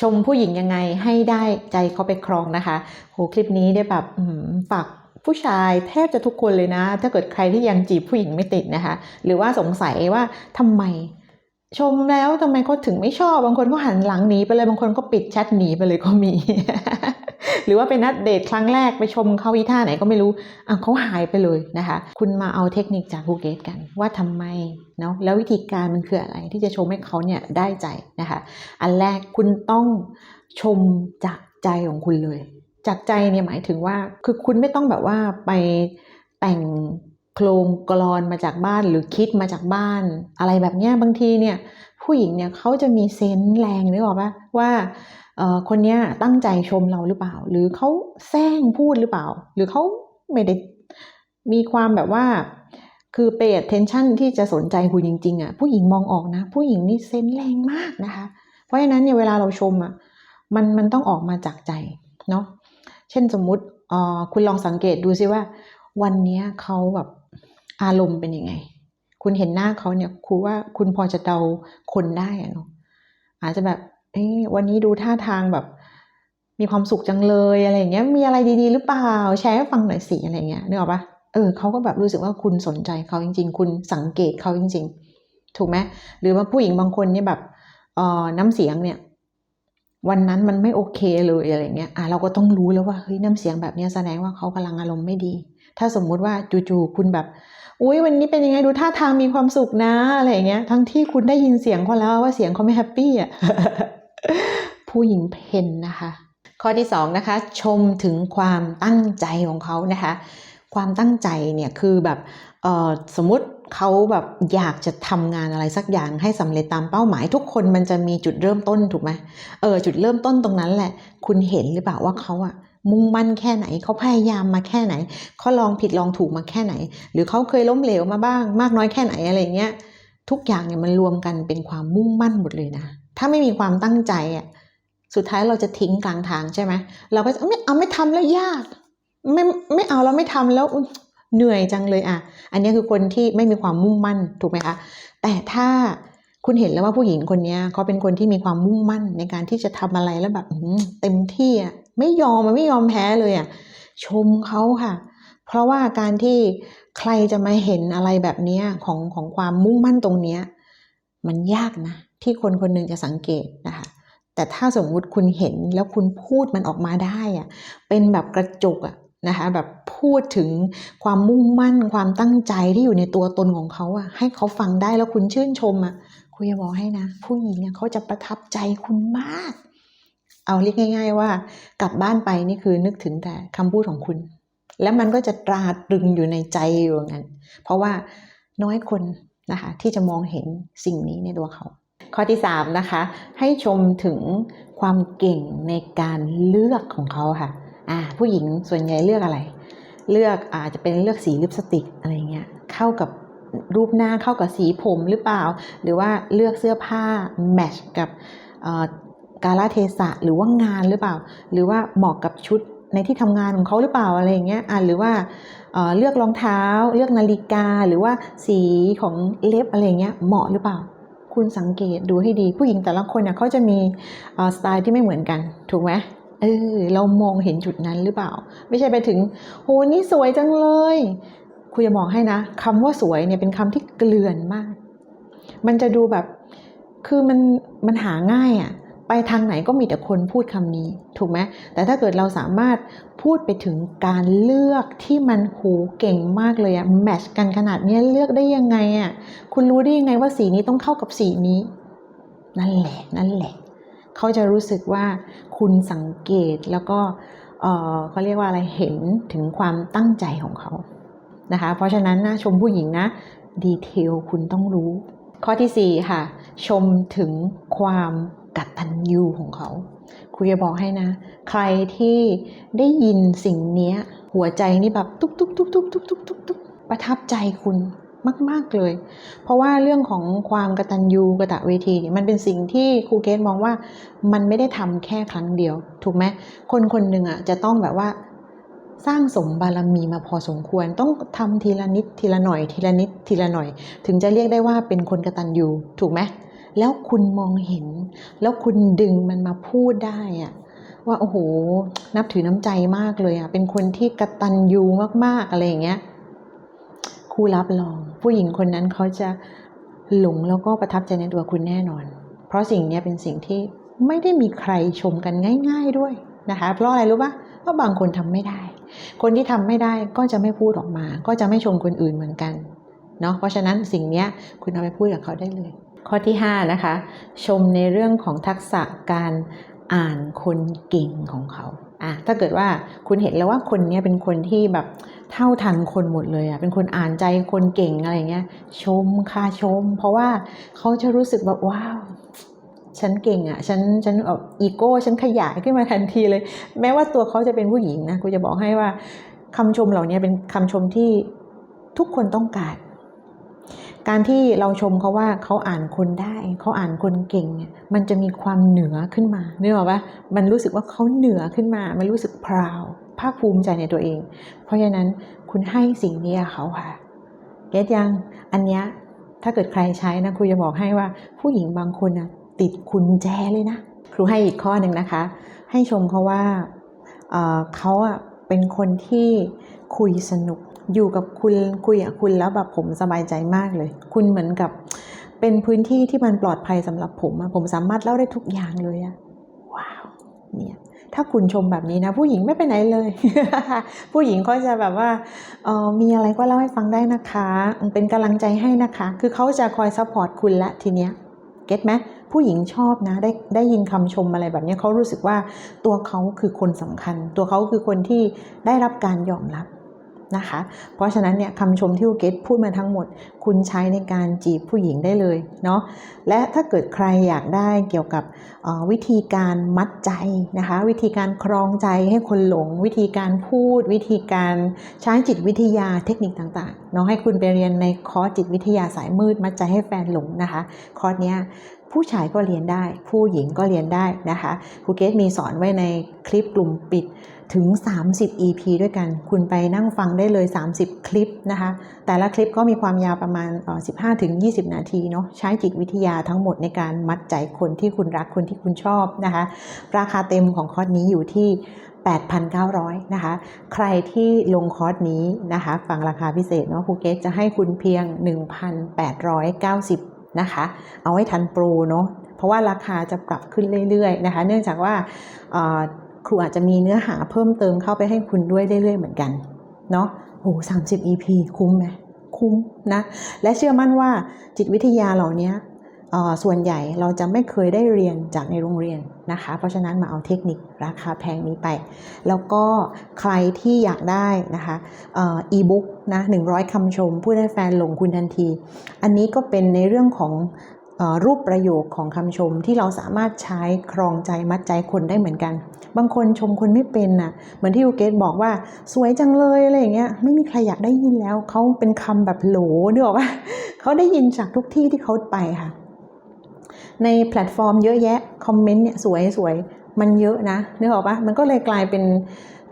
ชมผู้หญิงยังไงให้ได้ใจเขาไปครองนะคะ โหคลิปนี้ได้แบบฝากผู้ชายแทบจะทุกคนเลยนะ ถ้าเกิดใครที่ยังจีบผู้หญิงไม่ติดนะคะ หรือว่าสงสัยว่าทำไม ชมแล้วทำไมเขาถึงไม่ชอบ บางคนก็หันหลังหนีไปเลย บางคนก็ปิดแชทหนีไปเลยก็มี รือว่าเป็นนัดเดทครั้งแรกไปชมเขาอีท่าไหนก็ไม่รู้อะเขาหายไปเลยนะคะ คุณมาเอาเทคนิคจากภูเก็ตกันว่าทำไมเนาะแล้ววิธีการมันคืออะไรที่จะชมให้เขาเนี่ยได้ใจนะคะ อันแรกคุณต้องชมจากใจของคุณเลย จากใจเนี่ยหมายถึงว่าคือคุณไม่ต้องแบบว่าไปแต่งโครงกรอนมาจากบ้านหรือคิดมาจากบ้าน อะไรแบบเนี้ยบางทีเนี่ยผู้หญิงเนี่ยเขาจะมีเซนส์แรงนึกออกปะว่าเอ่อ คนเนี้ยตั้งใจชมเราหรือเปล่า หรือเขาแซงพูดหรือเปล่า หรือเขาไม่ได้มีความแบบว่า คือ pay attention ที่จะสนใจคุณจริง ๆอะผู้หญิงมองออกนะ ผู้หญิงนี่เซนแรงมากนะคะ เพราะฉะนั้นเนี่ยเวลาเราชมอะมันมันต้องออกมาจากใจเนาะเช่นสมมุติเอ่อคุณลองสังเกตดูซิว่า วันเนี้ยเขาแบบอารมณ์เป็นยังไง คุณเห็นหน้าเขาเนี่ยครูว่าคุณพอจะเดาคนได้อะเนาะอาจจะแบบ เอ้ยวันนี้ดูท่าทางแบบ มีความสุขจังเลยอะไรเงี้ย มีอะไรดีๆ หรือเปล่า แชร์ให้ฟังหน่อยสิอะไรเงี้ยนึกออกปะเออเขาก็แบบรู้สึกว่าคุณสนใจเขาจริง ๆ คุณสังเกตเขาจริง ๆ ถูกไหมหรือว่าผู้หญิงบางคนเนี่ยแบบเอ่อน้ำเสียงเนี่ย วันนั้นมันไม่โอเคเลยอะไรเงี้ยอะเราก็ต้องรู้แล้วว่าเฮ้ยน้ำเสียงแบบนี้แสดงว่าเขากำลังอารมณ์ไม่ดี ถ้าสมมุติว่าจู่ๆคุณแบบอุ้ยวันนี้เป็นยังไงดูท่าทางมีความสุขนะอะไรเงี้ย ทั้งที่คุณได้ยินเสียงเขาแล้วว่าเสียงเขาไม่แฮปปี้อะ ผู้หญิงเพนนะคะ ข้อที่สองนะคะชมถึงความตั้งใจของเขานะคะ ความตั้งใจเนี่ยคือแบบสมมติเขาแบบอยากจะทำงานอะไรสักอย่างให้สำเร็จตามเป้าหมาย ทุกคนมันจะมีจุดเริ่มต้นถูกไหมเออจุดเริ่มต้นตรงนั้นแหละ คุณเห็นหรือเปล่าว่าเขาอะมุ่งมั่นแค่ไหนเขาพยายามมาแค่ไหนเขาลองผิดลองถูกมาแค่ไหน หรือเขาเคยล้มเหลวมาบ้าง มากน้อยแค่ไหนอะไรเงี้ยทุกอย่างเนี่ยมันรวมกันเป็นความมุ่งมั่นหมดเลยนะ ถ้าไม่มีความตั้งใจอะ สุดท้ายเราจะทิ้งกลางทางใช่ไหมเราก็จะไม่เอาไม่ทำแล้วยาก ไม่ไม่เอาแล้วไม่ทำแล้วเหนื่อยจังเลยอะ อันนี้คือคนที่ไม่มีความมุ่งมั่นถูกไหมคะแต่ถ้าคุณเห็นแล้วว่าผู้หญิงคนนี้เขาเป็นคนที่มีความมุ่งมั่นในการที่จะทำอะไรแล้วแบบเต็มที่อะไม่ยอมมันไม่ยอมแพ้เลยอะชมเขาค่ะ เพราะว่าการที่ใครจะมาเห็นอะไรแบบนี้ของของความมุ่งมั่นตรงเนี้ยมันยากนะ ที่คนคนหนึ่งจะสังเกตนะคะ แต่ถ้าสมมุติคุณเห็นแล้วคุณพูดมันออกมาได้อะเป็นแบบกระจกอะนะคะแบบพูดถึงความมุ่งมั่นความตั้งใจที่อยู่ในตัวตนของเขาอะให้เขาฟังได้แล้วคุณชื่นชมอะคุณจะบอกให้นะ ผู้หญิงเขาจะประทับใจคุณมาก เอาเรียกง่าย ๆ ว่ากลับบ้านไปนี่คือนึกถึงแต่คำพูดของคุณ แล้วมันก็จะตราตรึงอยู่ในใจอยู่งั้น เพราะว่าน้อยคนนะคะที่จะมองเห็นสิ่งนี้ในตัวเขา ข้อที่ 3 นะคะ ให้ชมถึงความเก่งในการเลือกของเขาค่ะอ่าผู้หญิงส่วนใหญ่เลือกอะไร เลือกอาจจะเป็นเลือกสีลิปสติกอะไรเงี้ยเข้ากับรูปหน้าเข้ากับสีผมหรือเปล่า หรือว่าเลือกเสื้อผ้าแมทช์กับเอ่อกาลเทศะหรือว่างานหรือเปล่า หรือว่าเหมาะกับชุดในที่ทำงานของเขาหรือเปล่าอะไรอย่างเงี้ยอ่าหรือว่าเลือกรองเท้า เลือกนาฬิกา หรือว่าสีของเล็บอะไรเงี้ยเหมาะหรือเปล่า คุณสังเกตดูให้ดี ผู้หญิงแต่ละคนเนี่ยเขาจะมีสไตล์ที่ไม่เหมือนกัน ถูกไหมเออเรามองเห็นจุดนั้นหรือเปล่า ไม่ใช่ไปถึงโหนี่สวยจังเลยคุณจะบอกให้นะคำว่าสวยเนี่ยเป็นคำที่เกลื่อนมาก มันจะดูแบบคือมันมันหาง่ายอะ่ะ ไปทางไหนก็มีแต่คนพูดคำนี้ถูกไหมแต่ถ้าเกิดเราสามารถพูดไปถึงการเลือกที่มันโหเก่งมากเลยอะแมทชกันขนาดนี้เลือกได้ยังไงอะคุณรู้ได้ยังไงว่าสีนี้ต้องเข้ากับสีนี้ นั่นแหละนั่นแหละ เขาจะรู้สึกว่าคุณสังเกตแล้วก็เเขาเรียกว่าอะไรเห็นถึงความตั้งใจของเขานะคะ เพราะฉะนั้นนะชมผู้หญิงนะดีเทลคุณต้องรู้ ข้อที่ 4 ค่ะ ชมถึงความ กตัญญูของเขาคุยจะบอกให้นะ ใครที่ได้ยินสิ่งเนี้ยหัวใจนี่แบบตุ๊กตุ๊กตุ๊กตุ๊กตุ๊กตุ๊กตุ๊กตุ๊กประทับใจคุณมาก ๆ เลย เพราะว่าเรื่องของความกตัญญูกตเวทีเนี่ยมันเป็นสิ่งที่ครูเกตมองว่ามันไม่ได้ทำแค่ครั้งเดียว ถูกไหมคนคนหนึ่งอะจะต้องแบบว่าสร้างสมบารมีมาพอสมควร ต้องทำทีละนิดทีละหน่อย ทีละนิดทีละหน่อย ถึงจะเรียกได้ว่าเป็นคนกตัญญูถูกไหม แล้วคุณมองเห็น แล้วคุณดึงมันมาพูดได้อะว่าโอ้โห นับถือน้ำใจมากเลยอะเป็นคนที่กระตันยูมากๆอะไรอย่างเงี้ยครูรับรอง ผู้หญิงคนนั้นเขาจะหลงแล้วก็ประทับใจในตัวคุณแน่นอน เพราะสิ่งนี้เป็นสิ่งที่ไม่ได้มีใครชมกันง่าย ๆด้วยนะคะ เพราะอะไรรู้ปะเพราะบางคนทำไม่ได้ คนที่ทำไม่ได้ก็จะไม่พูดออกมา ก็จะไม่ชมคนอื่นเหมือนกันเนาะ เพราะฉะนั้นสิ่งนี้คุณเอาไปพูดกับเขาได้เลย ข้อที่5นะคะ ชมในเรื่องของทักษะการอ่านคนเก่งของเขาอะถ้าเกิดว่าคุณเห็นแล้วว่าคนนี้เป็นคนที่แบบเท่าทันคนหมดเลยอะเป็นคนอ่านใจคนเก่งอะไรเงี้ยชมค่ะชม เพราะว่าเขาจะรู้สึกแบบว้าวฉันเก่งอะ ฉัน ฉันแบบอีโก้ ฉันขยายขึ้นมาทันทีเลย แม้ว่าตัวเขาจะเป็นผู้หญิงนะ กูจะบอกให้ว่าคำชมเหล่านี้เป็นคำชมที่ทุกคนต้องการ การที่เราชมเขาว่าเขาอ่านคนได้ เขาอ่านคนเก่งเนี่ยมันจะมีความเหนือขึ้นมาเนื้ออกปะมันรู้สึกว่าเขาเหนือขึ้นมา มันรู้สึกพราวภาคภูมิใจในตัวเอง เพราะฉะนั้นคุณให้สิ่งนี้เขาค่ะเก็ตยังอันเนี้ยถ้าเกิดใครใช้นะครูจะบอกให้ว่าผู้หญิงบางคนนะติดคุณแจเลยนะ ครูให้อีกข้อหนึ่งนะคะ ให้ชมเขาว่าเเขาอะเป็นคนที่คุยสนุก อยู่กับคุณคุยกับคุณแล้วแบบผมสบายใจมากเลย คุณเหมือนกับเป็นพื้นที่ที่มันปลอดภัยสำหรับผมอะผมสามารถเล่าได้ทุกอย่างเลยอะว้าวเนี่ยถ้าคุณชมแบบนี้นะ ผู้หญิงไม่ไปไหนเลย ผู้หญิงก็จะแบบว่าเออมีอะไรก็เล่าให้ฟังได้นะคะ เป็นกำลังใจให้นะคะ คือเขาจะคอยซัพพอร์ตคุณละทีเนี้ยเก็ตไหมผู้หญิงชอบนะได้ได้ยินคำชมอะไรแบบนี้เขารู้สึกว่าตัวเขาคือคนสำคัญ ตัวเขาคือคนที่ได้รับการยอมรับ นะคะ เพราะฉะนั้นเนี่ยคำชมที่ครูเกตพูดมาทั้งหมด คุณใช้ในการจีบผู้หญิงได้เลยเนาะและถ้าเกิดใครอยากได้เกี่ยวกับวิธีการมัดใจนะคะ วิธีการครองใจให้คนหลง วิธีการพูด วิธีการใช้จิตวิทยาเทคนิคต่างๆเนาะให้คุณไปเรียนในคอร์สจิตวิทยาสายมืดมัดใจให้แฟนหลงนะคะ คอร์สเนี้ย ผู้ชายก็เรียนได้ ผู้หญิงก็เรียนได้นะคะครูเกตมีสอนไว้ในคลิปกลุ่มปิดถึง 30 EP ด้วยกัน คุณไปนั่งฟังได้เลย 30 คลิปนะคะ แต่ละคลิปก็มีความยาวประมาณ 15-20 นาทีเนาะ ใช้จิตวิทยาทั้งหมดในการมัดใจคนที่คุณรัก คนที่คุณชอบนะคะ ราคาเต็มของคอร์สนี้อยู่ที่ 8,900 นะคะ ใครที่ลงคอร์สนี้นะคะ ฟังราคาพิเศษเนาะครูเกตจะให้คุณเพียง 1,890 นะคะ เอาไว้ทันโปรเนาะเพราะว่าราคาจะปรับขึ้นเรื่อยๆนะคะ เนื่องจากว่าครูอาจจะมีเนื้อหาเพิ่มเติมเข้าไปให้คุณด้วยเรื่อยๆเหมือนกันเนาะโอ้สามสิบ EP คุ้มไหมคุ้มนะ และเชื่อมั่นว่าจิตวิทยาเหล่านี้ ส่วนใหญ่เราจะไม่เคยได้เรียนจากในโรงเรียนนะคะ เพราะฉะนั้นมาเอาเทคนิคราคาแพงนี้ไป แล้วก็ใครที่อยากได้นะคะอีบุ๊กนะ100คำชมพูดให้แฟนหลงคุณทันที อันนี้ก็เป็นในเรื่องของอรูปประโยคของคำชมที่เราสามารถใช้ครองใจมัดใจคนได้เหมือนกัน บางคนชมคนไม่เป็นน่ะเหมือนที่ยูเกตบอกว่าสวยจังเลยอะไรอย่างเงี้ยไม่มีใครอยากได้ยินแล้วเขาเป็นคำแบบโหลนึกออกปะเขาได้ยินจากทุกที่ที่เขาไปค่ะ ในแพลตฟอร์มเยอะแยะคอมเมนต์เนี่ยสวยสวยมันเยอะนะนึกออกปะมันก็เลยกลายเป็น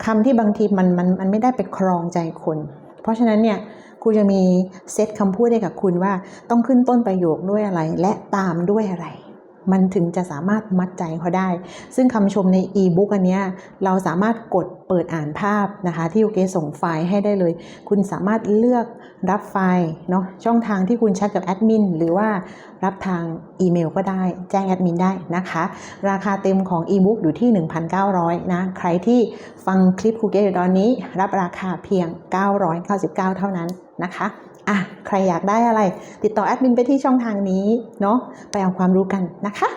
คำที่บางทีมันมันมันไม่ได้ไปครองใจคน เพราะฉะนั้นเนี่ยครูจะมีเซตคำพูดให้กับคุณว่า ต้องขึ้นต้นประโยคด้วยอะไร และตามด้วยอะไร มันถึงจะสามารถมัดใจเขาได้ ซึ่งคำชมในอีบุ๊กอันนี้เราสามารถกดเปิดอ่านภาพนะคะ ที่ยูเกส่งไฟล์ให้ได้เลย คุณสามารถเลือกรับไฟล์เนาะช่องทางที่คุณแชทกับแอดมินหรือว่ารับทางอีเมลก็ได้ แจ้งแอดมินได้นะคะ ราคาเต็มของอีบุ๊กอยู่ที่ 1,900 นะ ใครที่ฟังคลิปครูเกตอยู่ตอนนี้ รับราคาเพียง 999 เท่านั้นนะคะ อะใครอยากได้อะไร ติดต่อแอดมินไปที่ช่องทางนี้เนาะไปเอาความรู้กันนะคะ